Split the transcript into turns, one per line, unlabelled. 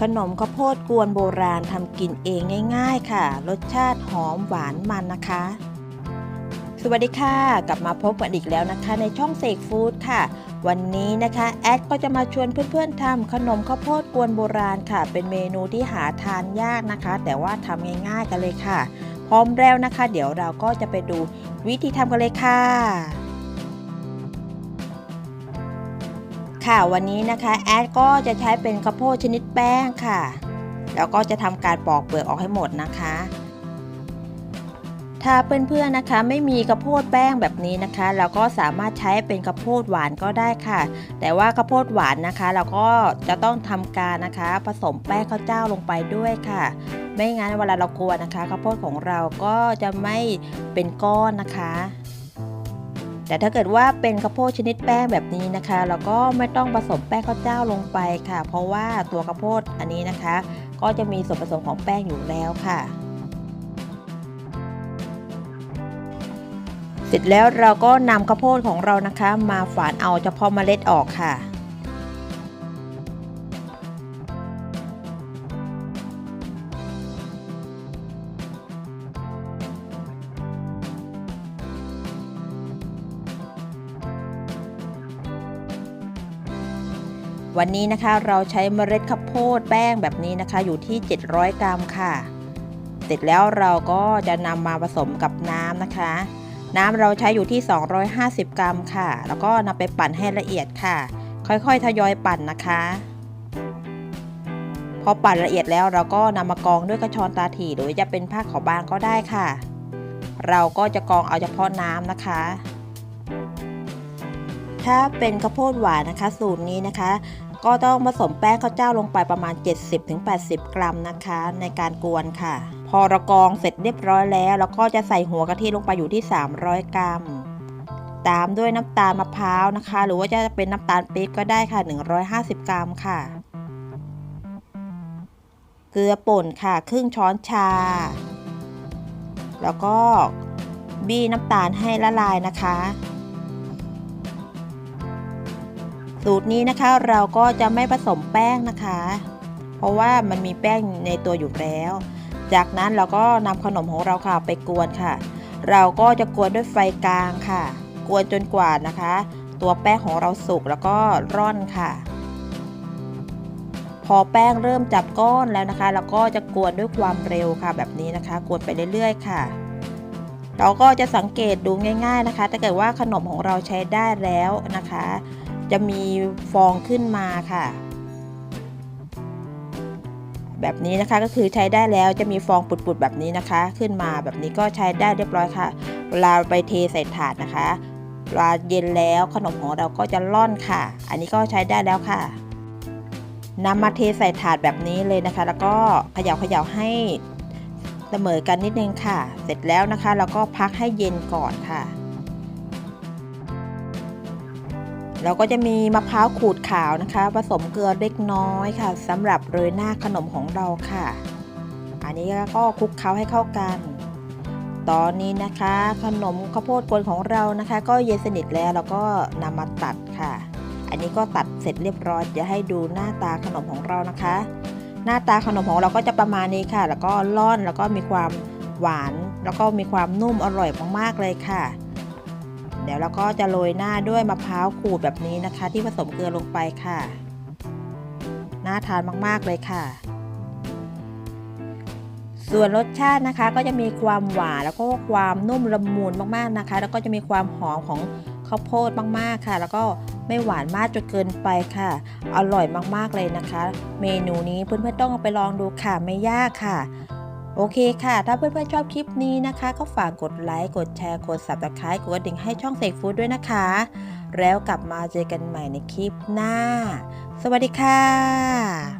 ขนมข้าวโพดกวนโบราณทำกินเองง่าย ๆ ค่ะ รสชาติหอมหวานมันนะคะ สวัสดีค่ะ กลับมาพบกันอีกแล้วนะคะ ในช่องเสกฟู้ดค่ะ วันนี้นะคะแอดก็จะมาชวนเพื่อนๆทำขนมข้าวโพดกวนโบราณค่ะ เป็นเมนูที่หาทานยากนะคะ แต่ว่าทำง่าย ๆ กันเลยค่ะ พร้อมแล้วนะคะ เดี๋ยวเราก็จะไปดูวิธีทำกันเลยค่ะ ค่ะวันนี้นะคะแอดก็จะใช้เป็นข้าวโพดชนิดแป้งค่ะ แล้วก็จะทำการปอกเปลือกออกให้หมดนะคะ ถ้าเพื่อนๆนะคะไม่มีข้าวโพดแป้งแบบนี้นะคะเราก็สามารถใช้เป็นข้าวโพดหวานก็ได้ค่ะ แต่ว่าข้าวโพดหวานนะคะ เราก็จะต้องทำการนะคะ ผสมแป้งข้าวเจ้าลงไปด้วยค่ะ ไม่งั้นเวลาเรากวนนะคะข้าวโพดของเราก็จะไม่เป็นก้อนนะคะ แต่ถ้าเกิดว่าเป็นข้าวโพดชนิดแป้งแบบนี้นะคะ เราก็ไม่ต้องผสมแป้งข้าวเจ้าลงไปค่ะ เพราะว่าตัวข้าวโพดอันนี้นะคะ ก็จะมีส่วนผสมของแป้งอยู่แล้วค่ะ เสร็จแล้วเราก็นำข้าวโพดของเรานะคะ มาฝานเอาเฉพาะเมล็ดออกค่ะ วันนี้นะคะเราใช้เมล็ดข้าวโพดแป้งแบบนี้นะคะ อยู่ที่ 700 กรัมค่ะ เสร็จแล้วเราก็จะนำมาผสมกับน้ำนะคะ น้ำเราใช้อยู่ที่ 250 กรัมค่ะ แล้วก็นำไปปั่นให้ละเอียดค่ะ ค่อยๆ ทยอยปั่นนะคะ พอปั่นละเอียดแล้วเราก็นำมากรองด้วยกระชอนตาถี่หรือจะเป็นผ้าขาวบางก็ได้ค่ะ เราก็จะกรองเอาเฉพาะน้ำนะคะ ถ้าเป็นข้าวโพดหวานนะคะ สูตรนี้นะคะ ก็ต้องผสมแป้งข้าวเจ้าลงไปประมาณ 70-80 กรัมนะคะ ในการกวนค่ะ พอรากองเสร็จเรียบร้อยแล้วเราก็จะใส่หัวกะทิลงไปอยู่ที่ 300 กรัม ตามด้วยน้ำตาลมะพร้าวนะคะ หรือว่าจะเป็นน้ำตาลปี๊บก็ได้ค่ะ 150 กรัมค่ะ เกลือป่นค่ะ ครึ่งช้อนชา แล้วก็บี้น้ำตาลให้ละลายนะคะ สูตรนี้นะคะเราก็จะไม่ผสมแป้งนะคะ เพราะว่ามันมีแป้งในตัวอยู่แล้ว จากนั้นเราก็นำขนมของเราค่ะไปกวนค่ะ เราก็จะกวนด้วยไฟกลางค่ะ กวนจนกว่านะคะ ตัวแป้งของเราสุกแล้วก็ร่อนค่ะ พอแป้งเริ่มจับก้อนแล้วนะคะ เราก็จะกวนด้วยความเร็วค่ะ แบบนี้นะคะ กวนไปเรื่อยๆ ค่ะเราก็จะสังเกตดูง่าย ๆนะคะ ถ้าเกิดว่าขนมของเราใช้ได้แล้วนะคะ จะมีฟองขึ้นมาค่ะ แบบนี้นะคะก็คือใช้ได้แล้วจะมีฟองปุดๆแบบนี้นะคะ ขึ้นมาแบบนี้ก็ใช้ได้เรียบร้อยค่ะเวลาไปเทใส่ถาดนะคะเวลาเย็นแล้วขนมของเราก็จะร่อนค่ะ อันนี้ก็ใช้ได้แล้วค่ะนำมาเทใส่ถาดแบบนี้เลยนะคะ แล้วก็เขย่าเขย่าให้เสมอกันนิดนึงค่ะ เสร็จแล้วนะคะ เราก็พักให้เย็นก่อนค่ะ เราก็จะมีมะพร้าวขูดขาวนะคะ ผสมเกลือเล็กน้อยค่ะสำหรับโรยหน้าขนมของเราค่ะ อันนี้ก็คลุกเคล้าให้เข้ากัน ตอนนี้นะคะ ขนมข้าวโพดกวนของเรานะคะ ก็เย็นสนิทแล้วเราก็นำมาตัดค่ะ อันนี้ก็ตัดเสร็จเรียบร้อยจะให้ดูหน้าตาขนมของเรานะคะ หน้าตาขนมของเราก็จะประมาณนี้ค่ะ แล้วก็ร่อนแล้วก็มีความหวาน แล้วก็มีความนุ่มอร่อยมากๆเลยค่ะ เดี๋ยวเราก็จะโรยหน้าด้วยมะพร้าวขูดแบบนี้นะคะ ที่ผสมเกลือลงไปค่ะ น่าทานมากๆเลยค่ะ ส่วนรสชาตินะคะก็จะมีความหวานแล้วก็ความนุ่มละมุนมากๆนะคะ แล้วก็จะมีความหอมของข้าวโพดมากๆค่ะ แล้วก็ไม่หวานมากจนเกินไปค่ะ อร่อยมากๆเลยนะคะ เมนูนี้เพื่อนๆต้องเอาไปลองดูค่ะไม่ยากค่ะ โอเคค่ะ ถ้าเพื่อนๆชอบคลิปนี้นะคะ ก็ฝากกดไลค์ กดแชร์ กด subscribe กดกระดิ่งให้ช่องเสกฟู้ดด้วยนะคะ แล้วกลับมาเจอกันใหม่ในคลิปหน้า สวัสดีค่ะ